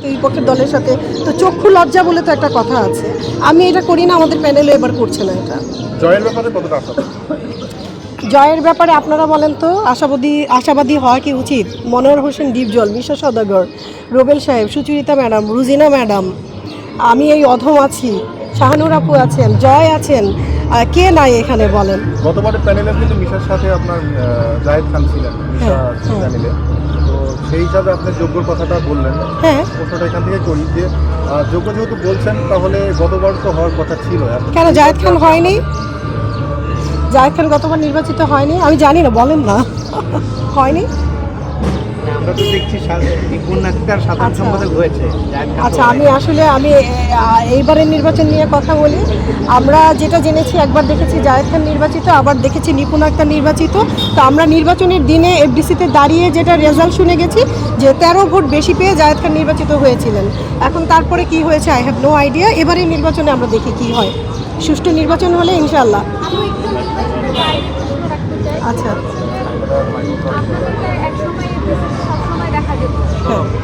বিপক্ষের দলের সাথে। তো চক্ষু লজ্জা বলে তো একটা কথা আছে। আমি এটা করি না আমাদের প্যানেলে এবার করছে না এটা। জয়ের ব্যাপারে কতটা জয়ের ব্যাপারে আপনারা বলেন তো আশাবাদী আশাবাদী হওয়া কি উচিত? মনোহর হোসেন ডিপজল মিশা সদাগর রোবেল সাহেব সুচরিতা ম্যাডাম রুজিনা ম্যাডাম আমি এই অধম আছি শাহানুর আপু আছেন জয় আছেন কে নাই এখানে বলেন? গতবারের প্যানেলে কিন্তু মিশার সাথে আপনার জায়েদ খান ছিলেন মিশা হ্যাঁ, হ্যাঁ। প্যানেলে। সেই হিসাবে আপনি যোগ্যর কথাটা বললেন। হ্যাঁ। প্রশ্নটা এখান থেকে করি যে যোগ্য যেহেতু বলছেন তাহলে গতবার তো হওয়ার কথা ছিল। কেন জায়দ খান হয়নি? জায়দ খান গতবার নির্বাচিত হয়নি? আমি জানি না বলেন না। হয়নি? আমরা তো দেখছি সাধারণ আচ্ছা। সম্পাদক হয়েছে। আচ্ছা আমি আসলে আমি এইবারের নির্বাচন নিয়ে কথা বলি। আমরা যেটা জেনেছি একবার দেখেছি জায়েদ খান নির্বাচিত আবার দেখেছি নিপুণ আক্তার নির্বাচিত। তো আমরা নির্বাচনের দিনে এফডিসিতে দাঁড়িয়ে যেটা রেজাল্ট শুনে গেছি যে তেরো ভোট বেশি পেয়ে জায়েদ খান নির্বাচিত হয়েছিলেন। এখন তারপরে কি হয়েছে আই হ্যাভ নো আইডিয়া এবারের নির্বাচনে আমরা দেখি কি হয়। সুষ্ঠু নির্বাচন হলে ইনশাল্লাহ আচ্ছা। 嗯。